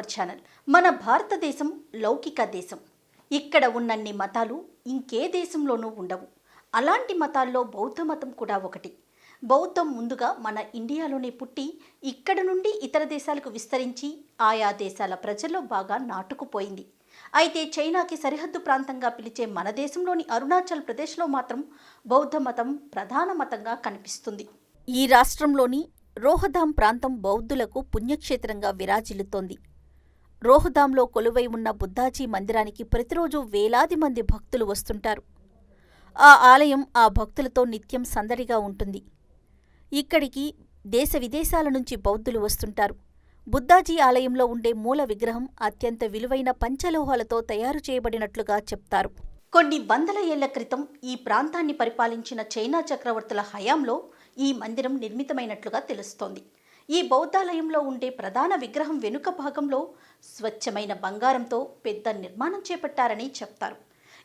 Channel. మన భారతదేశం లౌకిక దేశం. ఇక్కడ ఉన్నన్ని మతాలు ఇంకే దేశంలోనూ ఉండవు. అలాంటి మతాల్లో బౌద్ధ మతం కూడా ఒకటి. బౌద్ధం ముందుగా మన ఇండియాలోనే పుట్టి ఇక్కడ నుండి ఇతర దేశాలకు విస్తరించి ఆయా దేశాల ప్రజల్లో బాగా నాటుకుపోయింది. అయితే చైనాకి సరిహద్దు ప్రాంతంగా పిలిచే మన దేశంలోని అరుణాచల్ ప్రదేశ్లో మాత్రం బౌద్ధ మతం ప్రధాన మతంగా కనిపిస్తుంది. ఈ రాష్ట్రంలోని రోహదాం ప్రాంతం బౌద్ధులకు పుణ్యక్షేత్రంగా విరాజిల్లుతోంది. రోహదాంలో కొలువై ఉన్న బుద్ధాజీ మందిరానికి ప్రతిరోజు వేలాది మంది భక్తులు వస్తుంటారు. ఆ ఆలయం ఆ భక్తులతో నిత్యం సందడిగా ఉంటుంది. ఇక్కడికి దేశ విదేశాల నుంచి బౌద్ధులు వస్తుంటారు. బుద్ధాజీ ఆలయంలో ఉండే మూల విగ్రహం అత్యంత విలువైన పంచలోహాలతో తయారు చేయబడినట్లుగా చెప్తారు. కొన్ని వందల ఏళ్ళ క్రితం ఈ ప్రాంతాన్ని పరిపాలించిన చైనా చక్రవర్తుల హయాంలో ఈ మందిరం నిర్మితమైనట్లుగా తెలుస్తోంది. ఈ బౌద్ధాలయంలో ఉండే ప్రధాన విగ్రహం వెనుక భాగంలో స్వచ్ఛమైన బంగారంతో పెద్ద నిర్మాణం చేపట్టారని చెప్తారు.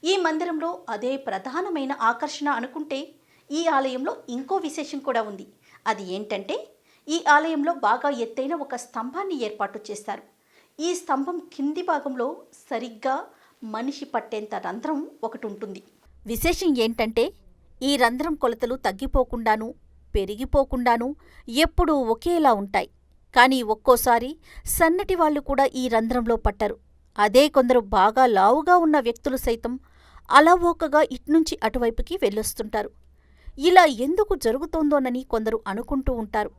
ఈ మందిరంలో అదే ప్రధానమైన ఆకర్షణ అనుకుంటే ఈ ఆలయంలో ఇంకో విశేషం కూడా ఉంది. అది ఏంటంటే ఈ ఆలయంలో బాగా ఎత్తైన ఒక స్తంభాన్ని ఏర్పాటు చేశారు ఈ స్తంభం కింది భాగంలో సరిగ్గా మనిషి పట్టేంత రంధ్రం ఒకటి ఉంటుంది. విశేషం ఏంటంటే ఈ రంధ్రం కొలతలు తగ్గిపోకుండాను పెరిగిపోకుండాను ఎప్పుడూ ఒకేలా ఉంటాయి. కానీ ఒక్కోసారి సన్నటి వాళ్ళు కూడా ఈ రంధ్రంలో పట్టరు. అదే కొందరు బాగా లావుగా ఉన్న వ్యక్తులు సైతం అలవోకగా ఇట్నుంచి అటువైపుకి వెళ్ళొస్తుంటారు. ఇలా ఎందుకు జరుగుతోందోనని కొందరు అనుకుంటూ ఉంటారు.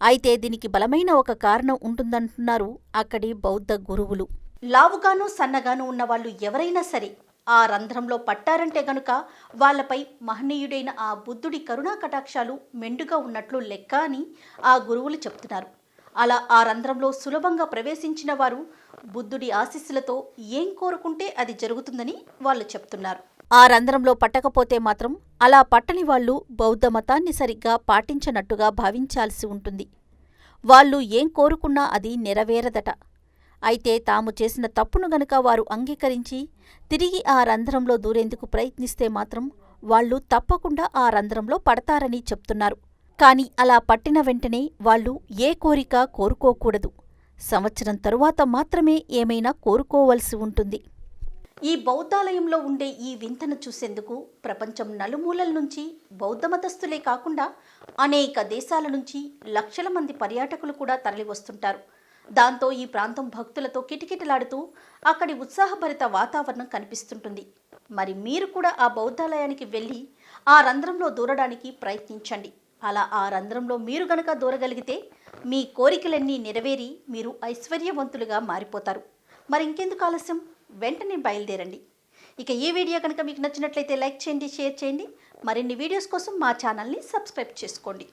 అయితే దీనికి బలమైన ఒక కారణం ఉంటుందంటున్నారు అక్కడి బౌద్ధ గురువులు. లావుగాను సన్నగాను ఉన్నవాళ్ళు ఎవరైనా సరే ఆ రంధ్రంలో పట్టారంటే గనుక వాళ్ళపై మహనీయుడైన ఆ బుద్ధుడి కరుణా కటాక్షాలు మెండుగా ఉన్నట్లు లెక్క అని ఆ గురువులు చెప్తున్నారు. అలా ఆ రంధ్రంలో సులభంగా ప్రవేశించిన వారు బుద్ధుడి ఆశీస్సులతో ఏం కోరుకుంటే అది జరుగుతుందని వాళ్ళు చెప్తున్నారు. ఆ రంధ్రంలో పట్టకపోతే మాత్రం అలా పట్టని వాళ్ళు బౌద్ధ మతాన్ని సరిగ్గా పాటించనట్టుగా భావించాల్సి ఉంటుంది. వాళ్ళు ఏం కోరుకున్నా అది నెరవేరదట. అయితే తాము చేసిన తప్పును గనక వారు అంగీకరించి తిరిగి ఆ రంధ్రంలో దూరేందుకు ప్రయత్నిస్తే మాత్రం వాళ్ళు తప్పకుండా ఆ రంధ్రంలో పడతారని చెప్తున్నారు. కాని అలా పట్టిన వెంటనే వాళ్ళు ఏ కోరిక కోరుకోకూడదు. సంవత్సరం తరువాత మాత్రమే ఏమైనా కోరుకోవలసి ఉంటుంది. ఈ బౌద్ధాలయంలో ఉండే ఈ వింతను చూసేందుకు ప్రపంచం నలుమూలల నుంచి బౌద్ధ మతస్థులే కాకుండా అనేక దేశాల నుంచి లక్షల మంది పర్యాటకులు కూడా తరలివస్తుంటారు. దాంతో ఈ ప్రాంతం భక్తులతో కిటకిటలాడుతూ అక్కడి ఉత్సాహభరిత వాతావరణం కనిపిస్తుంటుంది. మరి మీరు కూడా ఆ బౌద్ధాలయానికి వెళ్ళి ఆ రంధ్రంలో దూరడానికి ప్రయత్నించండి. అలా ఆ రంధ్రంలో మీరు గనక దూరగలిగితే మీ కోరికలన్నీ నెరవేరి మీరు ఐశ్వర్యవంతులుగా మారిపోతారు. మరి ఇంకెందుకు ఆలస్యం? వెంటనే బయలుదేరండి. ఇక ఈ వీడియో కనుక మీకు నచ్చినట్లయితే లైక్ చేయండి షేర్ చేయండి. మరిన్ని వీడియోస్ కోసం మా ఛానల్ని సబ్స్క్రైబ్ చేసుకోండి.